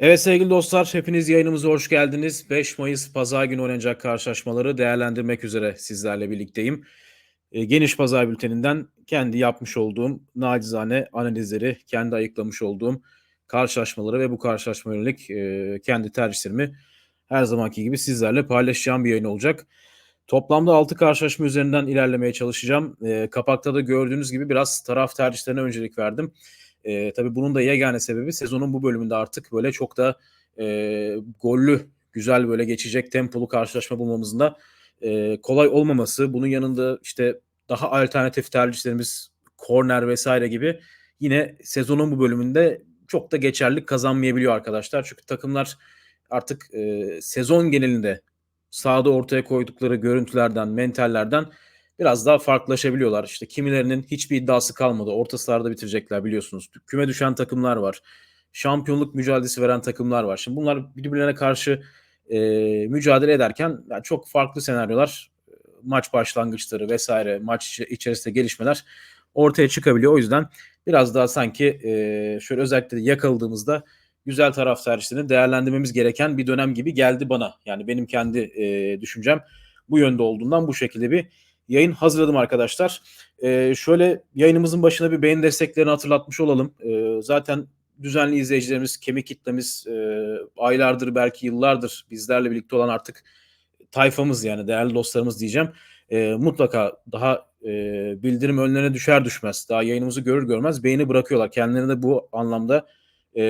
Evet sevgili dostlar, hepiniz yayınımıza hoş geldiniz. 5 Mayıs Pazar günü oynanacak karşılaşmaları değerlendirmek üzere sizlerle birlikteyim. E, Geniş Pazar Bülteninden kendi yapmış olduğum nacizane analizleri, kendi ayıklamış olduğum karşılaşmaları ve bu karşılaşma yönelik e, kendi tercihlerimi her zamanki gibi sizlerle paylaşacağım bir yayın olacak. Toplamda 6 karşılaşma üzerinden ilerlemeye çalışacağım. E, kapakta da gördüğünüz gibi biraz taraf tercihlerine öncelik verdim. E, tabii bunun da yegane sebebi sezonun bu bölümünde artık böyle çok da e, gollü, güzel böyle geçecek tempolu karşılaşma bulmamızın da e, kolay olmaması. Bunun yanında işte daha alternatif tercihlerimiz korner vesaire gibi yine sezonun bu bölümünde çok da geçerlik kazanmayabiliyor arkadaşlar. Çünkü takımlar artık e, sezon genelinde sahada ortaya koydukları görüntülerden, mentallerden biraz daha farklılaşabiliyorlar. İşte kimilerinin hiçbir iddiası kalmadı. Orta bitirecekler biliyorsunuz. Küme düşen takımlar var. Şampiyonluk mücadelesi veren takımlar var. Şimdi bunlar birbirlerine karşı e, mücadele ederken yani çok farklı senaryolar, maç başlangıçları vesaire, maç içerisinde gelişmeler ortaya çıkabiliyor. O yüzden biraz daha sanki e, şöyle özellikle yakaladığımızda güzel taraf tercihlerini değerlendirmemiz gereken bir dönem gibi geldi bana. Yani benim kendi e, düşüncem bu yönde olduğundan bu şekilde bir yayın hazırladım arkadaşlar. E, şöyle yayınımızın başına bir beğeni desteklerini hatırlatmış olalım. E, zaten düzenli izleyicilerimiz, kemik kitlemiz e, aylardır belki yıllardır bizlerle birlikte olan artık tayfamız yani değerli dostlarımız diyeceğim. E, mutlaka daha e, bildirim önlerine düşer düşmez, daha yayınımızı görür görmez beğeni bırakıyorlar. Kendilerine de bu anlamda e,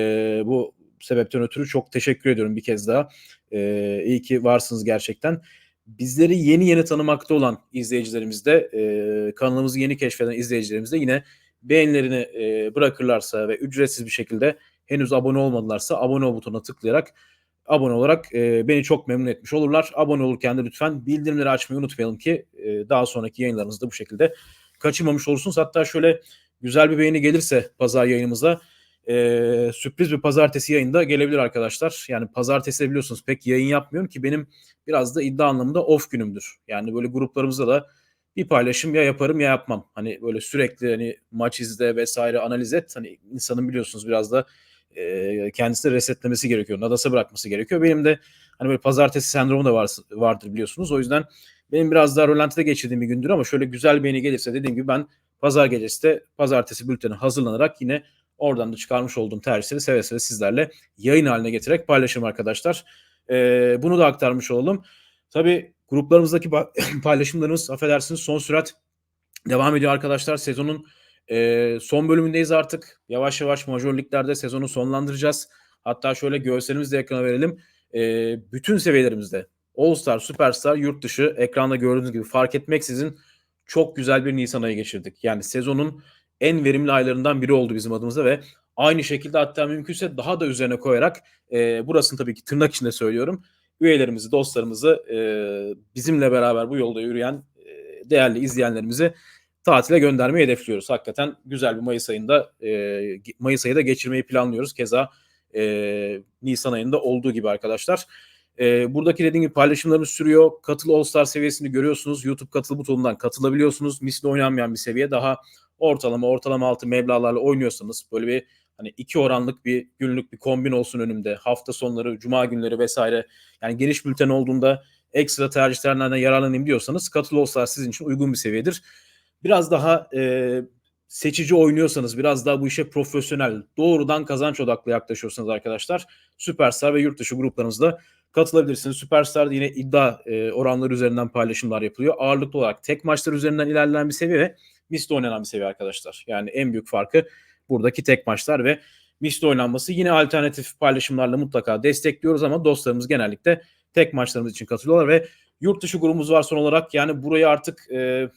bu sebepten ötürü çok teşekkür ediyorum bir kez daha. E, iyi ki varsınız gerçekten bizleri yeni yeni tanımakta olan izleyicilerimiz de e, kanalımızı yeni keşfeden izleyicilerimiz de yine beğenilerini e, bırakırlarsa ve ücretsiz bir şekilde henüz abone olmadılarsa abone ol butonuna tıklayarak abone olarak e, beni çok memnun etmiş olurlar. Abone olurken de lütfen bildirimleri açmayı unutmayalım ki e, daha sonraki yayınlarınızda bu şekilde kaçırmamış olursunuz. Hatta şöyle güzel bir beğeni gelirse pazar yayınımıza e, sürpriz bir pazartesi yayında gelebilir arkadaşlar. Yani pazartesi biliyorsunuz pek yayın yapmıyorum ki benim biraz da iddia anlamında off günümdür. Yani böyle gruplarımızda da bir paylaşım ya yaparım ya yapmam. Hani böyle sürekli hani maç izle vesaire analiz et. Hani insanın biliyorsunuz biraz da e, kendisini resetlemesi gerekiyor. Nadasa bırakması gerekiyor. Benim de hani böyle pazartesi sendromu da var, vardır biliyorsunuz. O yüzden benim biraz daha rölantide geçirdiğim bir gündür ama şöyle güzel bir yeni gelirse dediğim gibi ben pazar gecesi de pazartesi bülteni hazırlanarak yine Oradan da çıkarmış olduğum tercihleri seve seve sizlerle yayın haline getirerek paylaşırım arkadaşlar. Ee, bunu da aktarmış olalım. Tabii gruplarımızdaki paylaşımlarımız affedersiniz son sürat devam ediyor arkadaşlar. Sezonun e, son bölümündeyiz artık. Yavaş yavaş major liglerde sezonu sonlandıracağız. Hatta şöyle göğüslerimizi de ekrana verelim. E, bütün seviyelerimizde All Star, Superstar, yurt dışı ekranda gördüğünüz gibi fark etmeksizin çok güzel bir Nisan ayı geçirdik. Yani sezonun en verimli aylarından biri oldu bizim adımıza ve aynı şekilde hatta mümkünse daha da üzerine koyarak e, burasını tabii ki tırnak içinde söylüyorum. Üyelerimizi, dostlarımızı e, bizimle beraber bu yolda yürüyen e, değerli izleyenlerimizi tatile göndermeyi hedefliyoruz. Hakikaten güzel bir Mayıs ayında e, Mayıs ayı da geçirmeyi planlıyoruz. Keza e, Nisan ayında olduğu gibi arkadaşlar. E, buradaki dediğim gibi paylaşımlarımız sürüyor. Katıl All Star seviyesini görüyorsunuz. YouTube katıl butonundan katılabiliyorsunuz. Misli oynanmayan bir seviye. Daha ortalama ortalama altı meblalarla oynuyorsanız böyle bir hani iki oranlık bir günlük bir kombin olsun önümde. Hafta sonları, cuma günleri vesaire yani geniş bülten olduğunda ekstra tercihlerden yararlanayım diyorsanız katıl olsa sizin için uygun bir seviyedir. Biraz daha e, seçici oynuyorsanız, biraz daha bu işe profesyonel, doğrudan kazanç odaklı yaklaşıyorsanız arkadaşlar Süperstar ve yurt dışı gruplarımızda katılabilirsiniz. Süperstar'da yine iddia e, oranları üzerinden paylaşımlar yapılıyor. Ağırlıklı olarak tek maçlar üzerinden ilerleyen bir seviye misli oynanan bir seviye arkadaşlar. Yani en büyük farkı buradaki tek maçlar ve misli oynanması. Yine alternatif paylaşımlarla mutlaka destekliyoruz ama dostlarımız genellikle tek maçlarımız için katılıyorlar ve yurt dışı grubumuz var son olarak. Yani burayı artık e,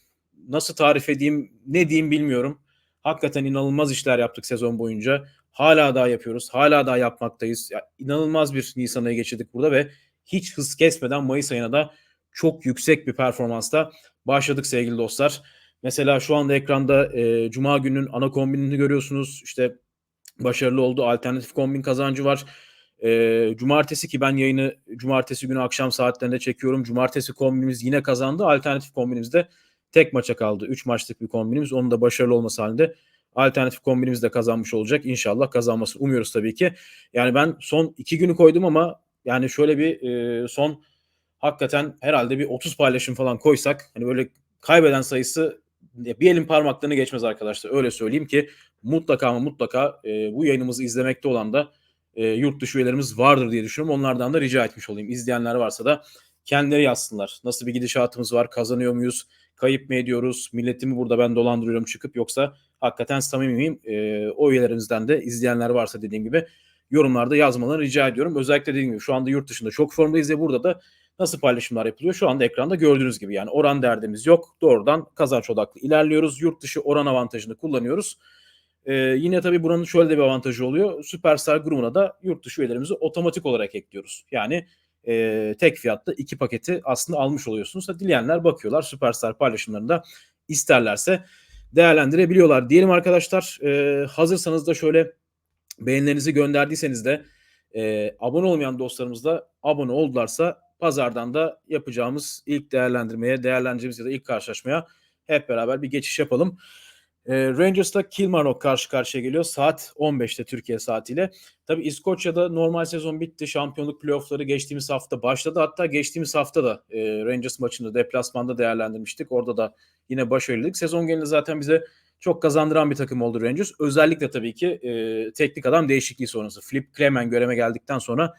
nasıl tarif edeyim, ne diyeyim bilmiyorum. Hakikaten inanılmaz işler yaptık sezon boyunca. Hala daha yapıyoruz. Hala daha yapmaktayız. Ya, inanılmaz bir Nisan ayı geçirdik burada ve hiç hız kesmeden Mayıs ayına da çok yüksek bir performansla başladık sevgili dostlar. Mesela şu anda ekranda e, Cuma gününün ana kombinini görüyorsunuz. İşte başarılı oldu. Alternatif kombin kazancı var. E, cumartesi ki ben yayını cumartesi günü akşam saatlerinde çekiyorum. Cumartesi kombinimiz yine kazandı. Alternatif kombinimiz de tek maça kaldı. 3 maçlık bir kombinimiz. Onun da başarılı olması halinde Alternatif kombinimiz de kazanmış olacak. İnşallah kazanmasını umuyoruz tabii ki. Yani ben son iki günü koydum ama yani şöyle bir e, son hakikaten herhalde bir 30 paylaşım falan koysak hani böyle kaybeden sayısı bir elin parmaklarını geçmez arkadaşlar. Öyle söyleyeyim ki mutlaka ama mutlaka e, bu yayınımızı izlemekte olan da e, yurt dışı üyelerimiz vardır diye düşünüyorum. Onlardan da rica etmiş olayım. İzleyenler varsa da kendileri yazsınlar. Nasıl bir gidişatımız var? Kazanıyor muyuz? Kayıp mı ediyoruz? Milletimi burada ben dolandırıyorum çıkıp yoksa hakikaten samimi miyim? E, o üyelerimizden de izleyenler varsa dediğim gibi yorumlarda yazmalarını rica ediyorum. Özellikle dediğim gibi şu anda yurt dışında çok formdayız ve burada da nasıl paylaşımlar yapılıyor? Şu anda ekranda gördüğünüz gibi yani oran derdimiz yok. Doğrudan kazanç odaklı ilerliyoruz. Yurt dışı oran avantajını kullanıyoruz. Ee, yine tabii buranın şöyle de bir avantajı oluyor. Süperstar grubuna da yurt dışı üyelerimizi otomatik olarak ekliyoruz. Yani e, tek fiyatta iki paketi aslında almış oluyorsunuz. Da dileyenler bakıyorlar Süperstar paylaşımlarında isterlerse değerlendirebiliyorlar. Diyelim arkadaşlar e, hazırsanız da şöyle beğenilerinizi gönderdiyseniz de e, abone olmayan dostlarımız da abone oldularsa pazardan da yapacağımız ilk değerlendirmeye, değerlendireceğimiz ya da ilk karşılaşmaya hep beraber bir geçiş yapalım. E, Rangers'ta Kilmarnock karşı karşıya geliyor. Saat 15'te Türkiye saatiyle. Tabii İskoçya'da normal sezon bitti. Şampiyonluk playoffları geçtiğimiz hafta başladı. Hatta geçtiğimiz hafta da e, Rangers maçında deplasmanda değerlendirmiştik. Orada da yine başarılıydık. Sezon genelinde zaten bize çok kazandıran bir takım oldu Rangers. Özellikle tabii ki e, teknik adam değişikliği sonrası. Flip Clement göreme geldikten sonra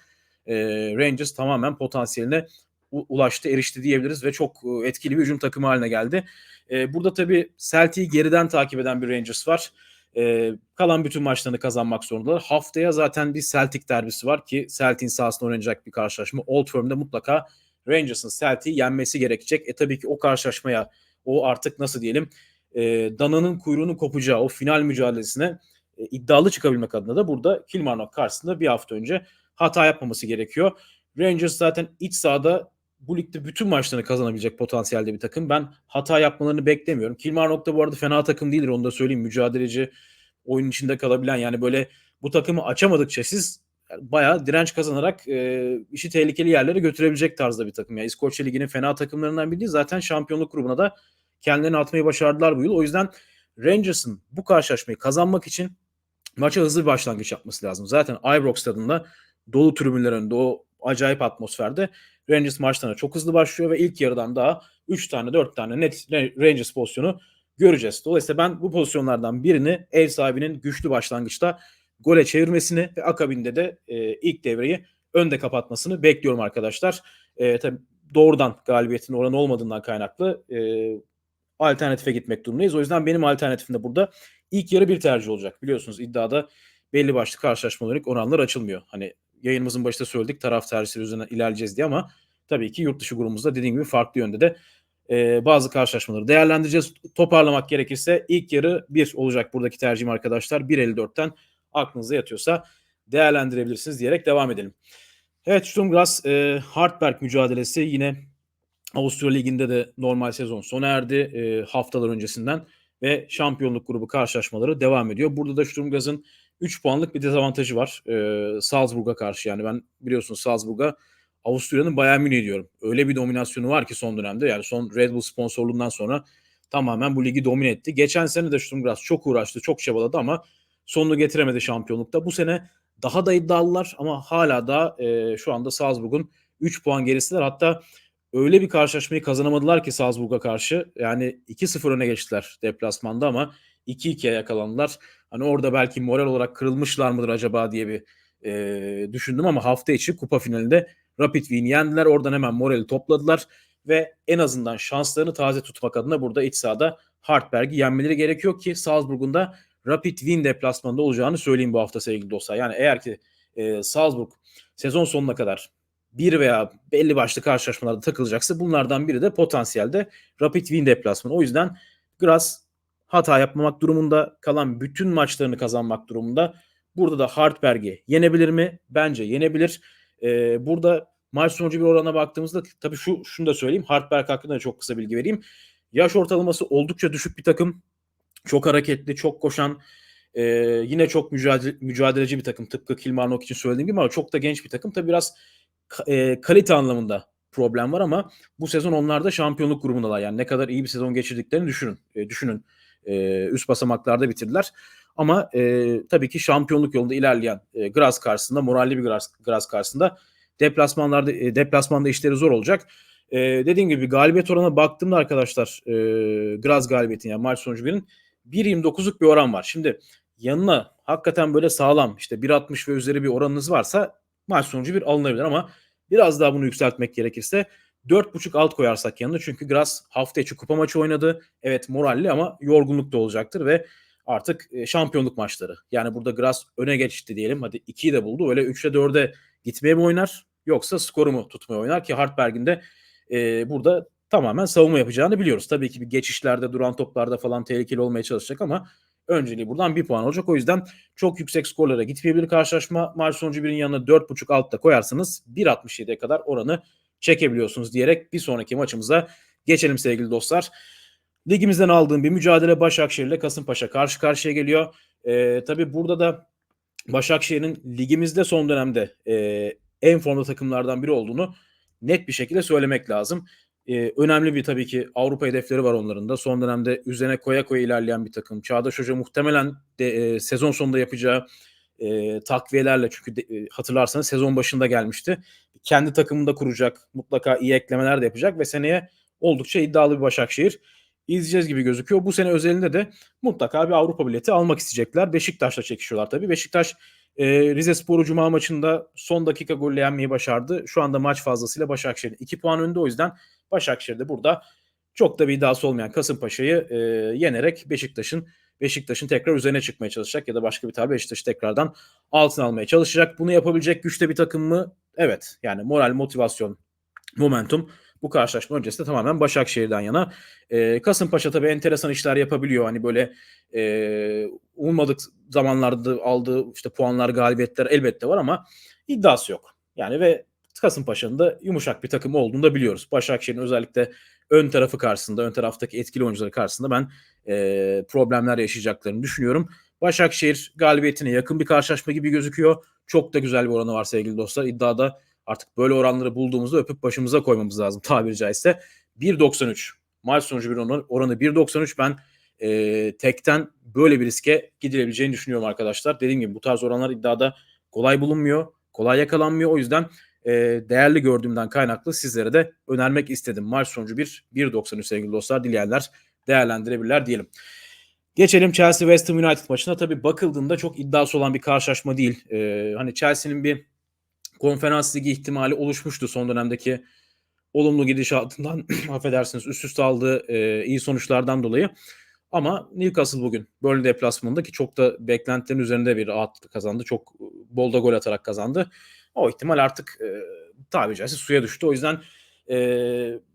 e, Rangers tamamen potansiyeline ulaştı, erişti diyebiliriz ve çok e, etkili bir hücum takımı haline geldi. E, burada tabii Celtic'i geriden takip eden bir Rangers var. E, kalan bütün maçlarını kazanmak zorundalar. Haftaya zaten bir Celtic derbisi var ki Celtic'in sahasında oynanacak bir karşılaşma. Old Firm'de mutlaka Rangers'ın Celtic'i yenmesi gerekecek. E tabii ki o karşılaşmaya o artık nasıl diyelim e, dananın kuyruğunu kopacağı o final mücadelesine e, iddialı çıkabilmek adına da burada Kilmarnock karşısında bir hafta önce hata yapmaması gerekiyor. Rangers zaten iç sahada bu ligde bütün maçlarını kazanabilecek potansiyelde bir takım. Ben hata yapmalarını beklemiyorum. Kilmarnock da bu arada fena takım değildir onu da söyleyeyim. Mücadeleci, oyun içinde kalabilen yani böyle bu takımı açamadıkça siz bayağı direnç kazanarak e, işi tehlikeli yerlere götürebilecek tarzda bir takım. Yani İskoçya Ligi'nin fena takımlarından biri. Zaten şampiyonluk grubuna da kendilerini atmayı başardılar bu yıl. O yüzden Rangers'ın bu karşılaşmayı kazanmak için maça hızlı bir başlangıç yapması lazım. Zaten Ibrox stadında dolu tribünler önünde o acayip atmosferde Rangers maçlarına çok hızlı başlıyor ve ilk yarıdan daha 3 tane 4 tane net Rangers pozisyonu göreceğiz. Dolayısıyla ben bu pozisyonlardan birini ev sahibinin güçlü başlangıçta gole çevirmesini ve akabinde de e, ilk devreyi önde kapatmasını bekliyorum arkadaşlar. E, tabii doğrudan galibiyetin oranı olmadığından kaynaklı e, alternatife gitmek durumundayız. O yüzden benim alternatifim de burada ilk yarı bir tercih olacak. Biliyorsunuz iddiada belli başlı karşılaşmalar oranlar açılmıyor. Hani yayınımızın başında söyledik taraf tercihleri üzerine ilerleyeceğiz diye ama tabii ki yurt dışı grubumuzda dediğim gibi farklı yönde de e, bazı karşılaşmaları değerlendireceğiz. Toparlamak gerekirse ilk yarı 1 olacak buradaki tercihim arkadaşlar. 1.54'ten aklınıza yatıyorsa değerlendirebilirsiniz diyerek devam edelim. Evet Sturm Graz e, Hartberg mücadelesi yine Avusturya Ligi'nde de normal sezon sona erdi e, haftalar öncesinden ve şampiyonluk grubu karşılaşmaları devam ediyor. Burada da Sturm Graz'ın 3 puanlık bir dezavantajı var e, Salzburg'a karşı. Yani ben biliyorsunuz Salzburg'a Avusturya'nın Bayern Münih diyorum. Öyle bir dominasyonu var ki son dönemde. Yani son Red Bull sponsorluğundan sonra tamamen bu ligi domine etti. Geçen sene de Sturm Graz çok uğraştı, çok çabaladı ama sonunu getiremedi şampiyonlukta. Bu sene daha da iddialılar ama hala da e, şu anda Salzburg'un 3 puan gerisiler. Hatta öyle bir karşılaşmayı kazanamadılar ki Salzburg'a karşı. Yani 2-0 öne geçtiler deplasmanda ama 2-2'ye yakalandılar. Hani orada belki moral olarak kırılmışlar mıdır acaba diye bir e, düşündüm ama hafta içi kupa finalinde Rapid Wien'i yendiler. Oradan hemen morali topladılar ve en azından şanslarını taze tutmak adına burada iç sahada Hartberg'i yenmeleri gerekiyor ki Salzburg'un da Rapid Wien deplasmanında olacağını söyleyeyim bu hafta sevgili dostlar. Yani eğer ki e, Salzburg sezon sonuna kadar bir veya belli başlı karşılaşmalarda takılacaksa bunlardan biri de potansiyelde Rapid Wien deplasmanı. O yüzden Graz hata yapmamak durumunda, kalan bütün maçlarını kazanmak durumunda. Burada da Hartberg'i yenebilir mi? Bence yenebilir. Ee, burada maç sonucu bir orana baktığımızda tabii şu şunu da söyleyeyim. Hartberg hakkında da çok kısa bilgi vereyim. Yaş ortalaması oldukça düşük bir takım. Çok hareketli, çok koşan, e, yine çok mücadele, mücadeleci bir takım. Tıpkı Kilmarnock için söylediğim gibi ama çok da genç bir takım. Tabii biraz e, kalite anlamında problem var ama bu sezon onlar da şampiyonluk grubundalar. Yani ne kadar iyi bir sezon geçirdiklerini düşünün. E, düşünün. E, üst basamaklarda bitirdiler. Ama e, tabii ki şampiyonluk yolunda ilerleyen e, Graz karşısında, moralli bir Graz, Graz karşısında deplasmanlarda e, deplasmanda işleri zor olacak. E, dediğim gibi galibiyet oranına baktığımda arkadaşlar e, Graz galibiyetin yani maç sonucu birin 1.29'luk bir oran var. Şimdi yanına hakikaten böyle sağlam işte 1.60 ve üzeri bir oranınız varsa maç sonucu bir alınabilir ama biraz daha bunu yükseltmek gerekirse 4.5 alt koyarsak yanına çünkü Graz hafta içi kupa maçı oynadı. Evet moralli ama yorgunluk da olacaktır ve artık e, şampiyonluk maçları. Yani burada Graz öne geçti diyelim. Hadi 2'yi de buldu. Öyle 3'e 4'e gitmeye mi oynar yoksa skoru mu tutmaya oynar ki Hartberg'in de e, burada tamamen savunma yapacağını biliyoruz. Tabii ki bir geçişlerde, duran toplarda falan tehlikeli olmaya çalışacak ama önceliği buradan bir puan olacak. O yüzden çok yüksek skorlara gitmeyebilir karşılaşma. Maç sonucu birin yanına 4.5 altta koyarsanız 1.67'ye kadar oranı çekebiliyorsunuz diyerek bir sonraki maçımıza geçelim sevgili dostlar. Ligimizden aldığım bir mücadele Başakşehir ile Kasımpaşa karşı karşıya geliyor. Ee, tabii burada da Başakşehir'in ligimizde son dönemde e, en formda takımlardan biri olduğunu net bir şekilde söylemek lazım. Ee, önemli bir tabii ki Avrupa hedefleri var onların da. Son dönemde üzerine koya koya ilerleyen bir takım. Çağdaş Hoca muhtemelen de, e, sezon sonunda yapacağı e, takviyelerle çünkü de, e, hatırlarsanız sezon başında gelmişti. Kendi takımını da kuracak. Mutlaka iyi eklemeler de yapacak ve seneye oldukça iddialı bir Başakşehir izleyeceğiz gibi gözüküyor. Bu sene özelinde de mutlaka bir Avrupa bileti almak isteyecekler. Beşiktaş'la çekişiyorlar tabii. Beşiktaş e, Rize Sporu Cuma maçında son dakika golle yenmeyi başardı. Şu anda maç fazlasıyla Başakşehir'in 2 puan önünde. O yüzden Başakşehir de burada çok da bir iddiası olmayan Kasımpaşa'yı e, yenerek Beşiktaş'ın Beşiktaş'ın tekrar üzerine çıkmaya çalışacak ya da başka bir tabir Beşiktaş'ı tekrardan altına almaya çalışacak. Bunu yapabilecek güçte bir takım mı? Evet. Yani moral, motivasyon, momentum bu karşılaşma öncesinde tamamen Başakşehir'den yana. E, Kasımpaşa tabii enteresan işler yapabiliyor. Hani böyle e, ummadık zamanlarda aldığı işte puanlar, galibiyetler elbette var ama iddiası yok. Yani ve Kasımpaşa'nın da yumuşak bir takım olduğunu da biliyoruz. Başakşehir'in özellikle ön tarafı karşısında, ön taraftaki etkili oyuncuları karşısında ben e, problemler yaşayacaklarını düşünüyorum. Başakşehir galibiyetine yakın bir karşılaşma gibi gözüküyor. Çok da güzel bir oranı var sevgili dostlar. İddiada artık böyle oranları bulduğumuzda öpüp başımıza koymamız lazım tabiri caizse. 1.93 maç sonucu bir oranı, oranı 1.93 ben e, tekten böyle bir riske gidilebileceğini düşünüyorum arkadaşlar. Dediğim gibi bu tarz oranlar iddiada kolay bulunmuyor, kolay yakalanmıyor. O yüzden e, değerli gördüğümden kaynaklı sizlere de önermek istedim. Maç sonucu 1 1.93 sevgili dostlar. Dileyenler değerlendirebilirler diyelim. Geçelim Chelsea West Ham United maçına. Tabii bakıldığında çok iddiası olan bir karşılaşma değil. Ee, hani Chelsea'nin bir konferans ligi ihtimali oluşmuştu son dönemdeki olumlu gidişatından affedersiniz üst üste aldığı e, iyi sonuçlardan dolayı. Ama Newcastle bugün Burnley deplasmanında ki çok da beklentilerin üzerinde bir rahat kazandı. Çok bol da gol atarak kazandı. O ihtimal artık e, tabiri caizse suya düştü. O yüzden e,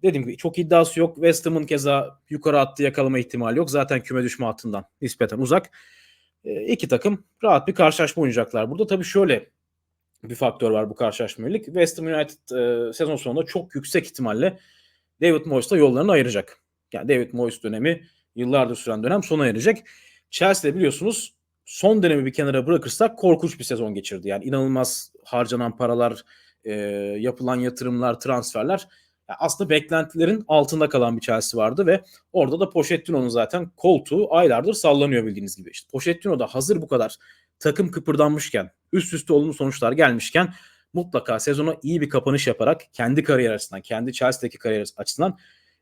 dediğim gibi çok iddiası yok. West Ham'ın keza yukarı attı yakalama ihtimali yok. Zaten küme düşme hattından nispeten uzak. E, iki takım rahat bir karşılaşma oynayacaklar. Burada tabii şöyle bir faktör var bu karşılaşma yönelik. West Ham United e, sezon sonunda çok yüksek ihtimalle David Moyes'la yollarını ayıracak. Yani David Moyes dönemi yıllardır süren dönem sona erecek. Chelsea biliyorsunuz son dönemi bir kenara bırakırsak korkunç bir sezon geçirdi. Yani inanılmaz harcanan paralar, e, yapılan yatırımlar, transferler yani aslında beklentilerin altında kalan bir Chelsea vardı ve orada da Pochettino'nun zaten koltuğu aylardır sallanıyor bildiğiniz gibi. İşte Pochettino da hazır bu kadar takım kıpırdanmışken, üst üste olumlu sonuçlar gelmişken mutlaka sezona iyi bir kapanış yaparak kendi kariyer açısından, kendi Chelsea'deki kariyer açısından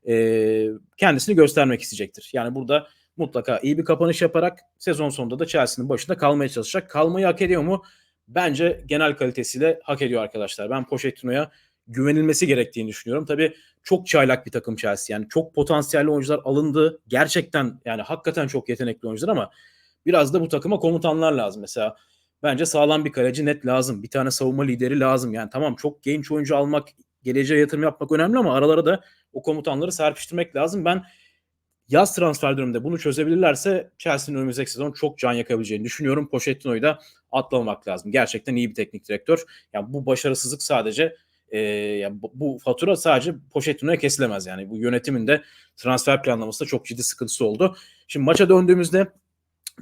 e, kendisini göstermek isteyecektir. Yani burada mutlaka iyi bir kapanış yaparak sezon sonunda da Chelsea'nin başında kalmaya çalışacak. Kalmayı hak ediyor mu? Bence genel kalitesiyle hak ediyor arkadaşlar. Ben Pochettino'ya güvenilmesi gerektiğini düşünüyorum. Tabii çok çaylak bir takım Chelsea. Yani çok potansiyelli oyuncular alındı. Gerçekten yani hakikaten çok yetenekli oyuncular ama biraz da bu takıma komutanlar lazım. Mesela bence sağlam bir kaleci net lazım. Bir tane savunma lideri lazım. Yani tamam çok genç oyuncu almak, geleceğe yatırım yapmak önemli ama aralara da o komutanları serpiştirmek lazım. Ben yaz transfer döneminde bunu çözebilirlerse Chelsea'nin önümüzdeki sezon çok can yakabileceğini düşünüyorum. Pochettino'yu da atlamamak lazım. Gerçekten iyi bir teknik direktör. Yani bu başarısızlık sadece e, yani bu, fatura sadece Pochettino'ya kesilemez yani. Bu yönetimin de transfer planlamasında çok ciddi sıkıntısı oldu. Şimdi maça döndüğümüzde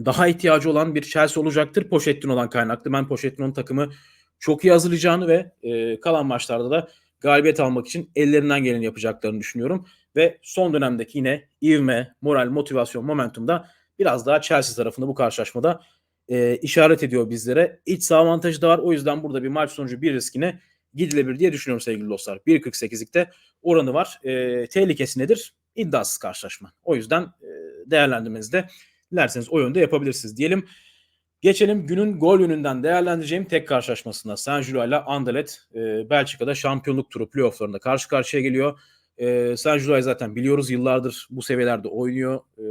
daha ihtiyacı olan bir Chelsea olacaktır Pochettino'dan kaynaklı. Ben Pochettino'nun takımı çok iyi hazırlayacağını ve e, kalan maçlarda da galibiyet almak için ellerinden geleni yapacaklarını düşünüyorum. Ve son dönemdeki yine ivme, moral, motivasyon, momentumda biraz daha Chelsea tarafında bu karşılaşmada e, işaret ediyor bizlere. İç saha avantajı da var. O yüzden burada bir maç sonucu bir riskine gidilebilir diye düşünüyorum sevgili dostlar. 1.48'likte oranı var. E, tehlikesi nedir? İddiasız karşılaşma. O yüzden e, değerlendirmenizde dilerseniz o yönde yapabilirsiniz diyelim. Geçelim günün gol yönünden değerlendireceğim tek karşılaşmasına. Saint Gillois ile Anderlecht e, Belçika'da şampiyonluk turu playofflarında karşı karşıya geliyor. E, Saint Gillois zaten biliyoruz yıllardır bu seviyelerde oynuyor. E,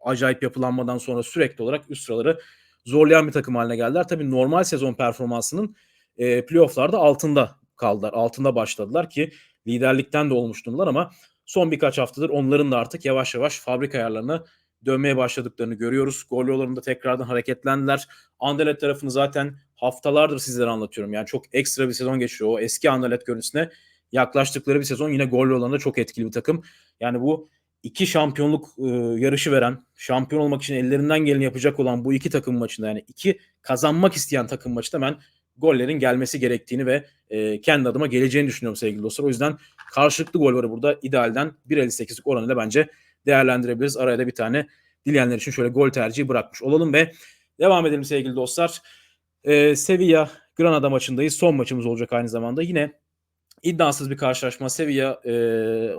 acayip yapılanmadan sonra sürekli olarak üst sıraları zorlayan bir takım haline geldiler. Tabii normal sezon performansının e, playofflarda altında kaldılar. Altında başladılar ki liderlikten de olmuş ama son birkaç haftadır onların da artık yavaş yavaş fabrika ayarlarına dönmeye başladıklarını görüyoruz. Gol yollarında tekrardan hareketlendiler. Anderlet tarafını zaten haftalardır sizlere anlatıyorum. Yani çok ekstra bir sezon geçiyor. O eski Anderlet görüntüsüne yaklaştıkları bir sezon yine gol yollarında çok etkili bir takım. Yani bu iki şampiyonluk e, yarışı veren, şampiyon olmak için ellerinden geleni yapacak olan bu iki takım maçında yani iki kazanmak isteyen takım maçında ben gollerin gelmesi gerektiğini ve e, kendi adıma geleceğini düşünüyorum sevgili dostlar. O yüzden karşılıklı gol varı burada idealden 1.58'lik oranıyla bence değerlendirebiliriz. Araya da bir tane dileyenler için şöyle gol tercihi bırakmış olalım ve devam edelim sevgili dostlar. E, Sevilla Granada maçındayız. Son maçımız olacak aynı zamanda. Yine iddiasız bir karşılaşma. Sevilla e,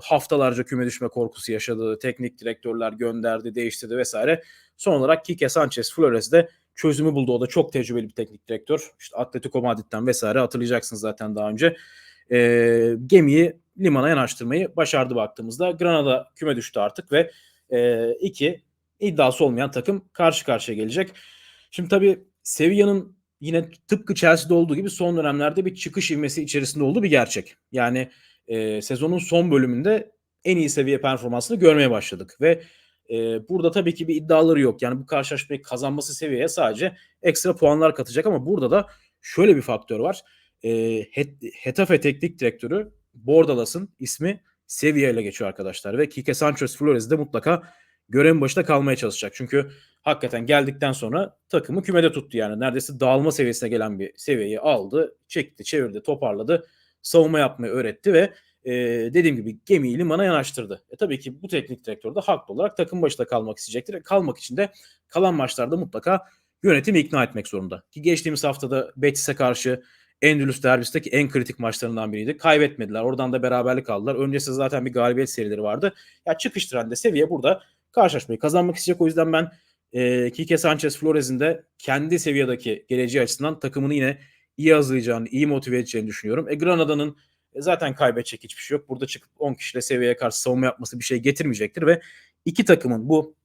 haftalarca küme düşme korkusu yaşadı. Teknik direktörler gönderdi, değiştirdi vesaire. Son olarak Kike Sanchez Flores de çözümü buldu. O da çok tecrübeli bir teknik direktör. İşte Atletico Madrid'den vesaire hatırlayacaksınız zaten daha önce. E, gemiyi limana yanaştırmayı başardı baktığımızda. Granada küme düştü artık ve e, iki iddiası olmayan takım karşı karşıya gelecek. Şimdi tabii Sevilla'nın yine tıpkı Chelsea'de olduğu gibi son dönemlerde bir çıkış ivmesi içerisinde olduğu bir gerçek. Yani e, sezonun son bölümünde en iyi seviye performansını görmeye başladık ve e, burada tabii ki bir iddiaları yok. Yani bu karşılaşmayı kazanması seviyeye sadece ekstra puanlar katacak ama burada da şöyle bir faktör var. E, Hetafe teknik direktörü Bordalas'ın ismi Sevilla ile geçiyor arkadaşlar ve Kike Sanchez Flores de mutlaka görevin başında kalmaya çalışacak. Çünkü hakikaten geldikten sonra takımı kümede tuttu yani. Neredeyse dağılma seviyesine gelen bir seviyeyi aldı, çekti, çevirdi, toparladı, savunma yapmayı öğretti ve e, dediğim gibi gemiyi limana yanaştırdı. E, tabii ki bu teknik direktör de haklı olarak takım başında kalmak isteyecektir. E, kalmak için de kalan maçlarda mutlaka yönetimi ikna etmek zorunda. Ki geçtiğimiz haftada Betis'e karşı Endülüs derbisindeki en kritik maçlarından biriydi. Kaybetmediler. Oradan da beraberlik aldılar. Öncesi zaten bir galibiyet serileri vardı. Ya çıkış trende seviye burada karşılaşmayı kazanmak isteyecek. O yüzden ben e, Kike Sanchez Flores'in de kendi seviyedeki geleceği açısından takımını yine iyi hazırlayacağını, iyi motive edeceğini düşünüyorum. E, Granada'nın e, zaten kaybedecek hiçbir şey yok. Burada çıkıp 10 kişiyle seviyeye karşı savunma yapması bir şey getirmeyecektir ve iki takımın bu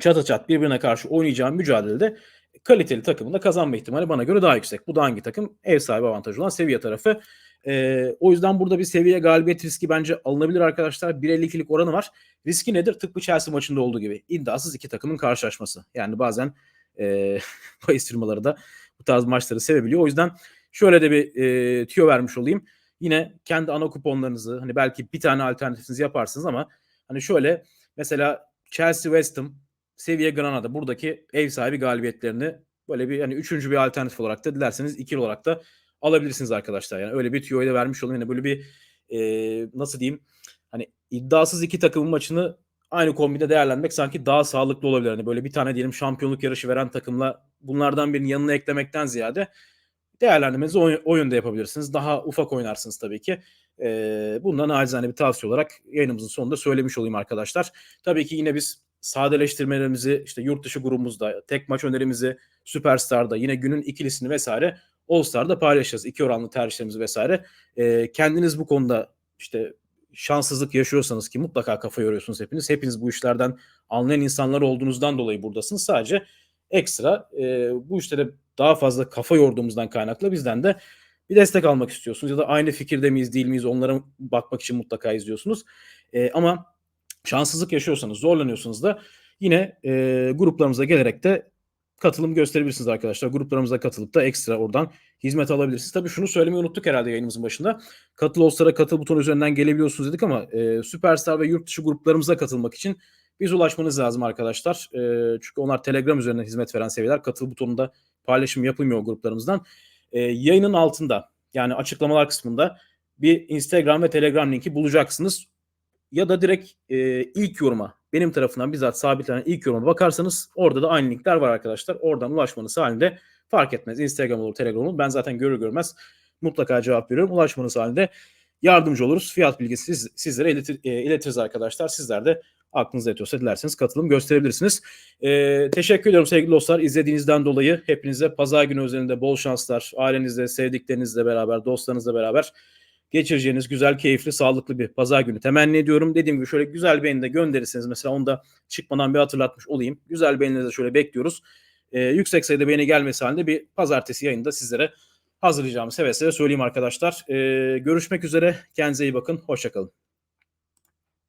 çata çat birbirine karşı oynayacağı mücadelede kaliteli takımın da kazanma ihtimali bana göre daha yüksek. Bu da hangi takım? Ev sahibi avantajı olan seviye tarafı. Ee, o yüzden burada bir seviye galibiyet riski bence alınabilir arkadaşlar. 1.52'lik oranı var. Riski nedir? Tıpkı Chelsea maçında olduğu gibi. İddiasız iki takımın karşılaşması. Yani bazen e, bahis firmaları da bu tarz maçları sevebiliyor. O yüzden şöyle de bir e, tüyo vermiş olayım. Yine kendi ana kuponlarınızı hani belki bir tane alternatifinizi yaparsınız ama hani şöyle mesela Chelsea West Ham seviye Granada buradaki ev sahibi galibiyetlerini böyle bir hani üçüncü bir alternatif olarak da dilerseniz ikili olarak da alabilirsiniz arkadaşlar. Yani öyle bir tüyoyu da vermiş olayım. Yani böyle bir e, nasıl diyeyim hani iddiasız iki takımın maçını aynı kombide değerlendirmek sanki daha sağlıklı olabilir. Hani böyle bir tane diyelim şampiyonluk yarışı veren takımla bunlardan birinin yanına eklemekten ziyade değerlendirmenizi o, o yönde yapabilirsiniz. Daha ufak oynarsınız tabii ki. Ee, bundan acizane bir tavsiye olarak yayınımızın sonunda söylemiş olayım arkadaşlar. Tabii ki yine biz sadeleştirmelerimizi işte yurt dışı grubumuzda, tek maç önerimizi Süperstar'da, yine günün ikilisini vesaire All Star'da paylaşacağız. İki oranlı tercihlerimizi vesaire. E, kendiniz bu konuda işte şanssızlık yaşıyorsanız ki mutlaka kafa yoruyorsunuz hepiniz. Hepiniz bu işlerden anlayan insanlar olduğunuzdan dolayı buradasınız. Sadece ekstra e, bu işlere daha fazla kafa yorduğumuzdan kaynaklı bizden de bir destek almak istiyorsunuz ya da aynı fikirde miyiz değil miyiz onlara bakmak için mutlaka izliyorsunuz. E, ama şanssızlık yaşıyorsanız, zorlanıyorsanız da yine e, gruplarımıza gelerek de katılım gösterebilirsiniz arkadaşlar. Gruplarımıza katılıp da ekstra oradan hizmet alabilirsiniz. Tabii şunu söylemeyi unuttuk herhalde yayınımızın başında. Katıl Olstar'a katıl butonu üzerinden gelebiliyorsunuz dedik ama e, Süperstar ve yurt dışı gruplarımıza katılmak için biz ulaşmanız lazım arkadaşlar. E, çünkü onlar Telegram üzerinden hizmet veren seviyeler. Katıl butonunda paylaşım yapılmıyor gruplarımızdan. E, yayının altında yani açıklamalar kısmında bir Instagram ve Telegram linki bulacaksınız. ya da direkt e, ilk yoruma benim tarafından bizzat sabitlenen ilk yoruma bakarsanız orada da aynı linkler var arkadaşlar. Oradan ulaşmanız halinde fark etmez. Instagram olur, Telegram olur. Ben zaten görür görmez mutlaka cevap veriyorum. Ulaşmanız halinde yardımcı oluruz. Fiyat bilgisi siz, sizlere iletir, e, iletiriz arkadaşlar. Sizler de aklınızda yatıyorsa dilerseniz katılım gösterebilirsiniz. E, teşekkür ediyorum sevgili dostlar izlediğinizden dolayı. Hepinize pazar günü özelinde bol şanslar. Ailenizle, sevdiklerinizle beraber, dostlarınızla beraber geçireceğiniz güzel, keyifli, sağlıklı bir pazar günü temenni ediyorum. Dediğim gibi şöyle güzel beğeni de gönderirseniz mesela onu da çıkmadan bir hatırlatmış olayım. Güzel beğenilerinizi şöyle bekliyoruz. E, yüksek sayıda beğeni gelmesi halinde bir pazartesi yayında sizlere hazırlayacağımı seve seve söyleyeyim arkadaşlar. E, görüşmek üzere. Kendinize iyi bakın. Hoşçakalın.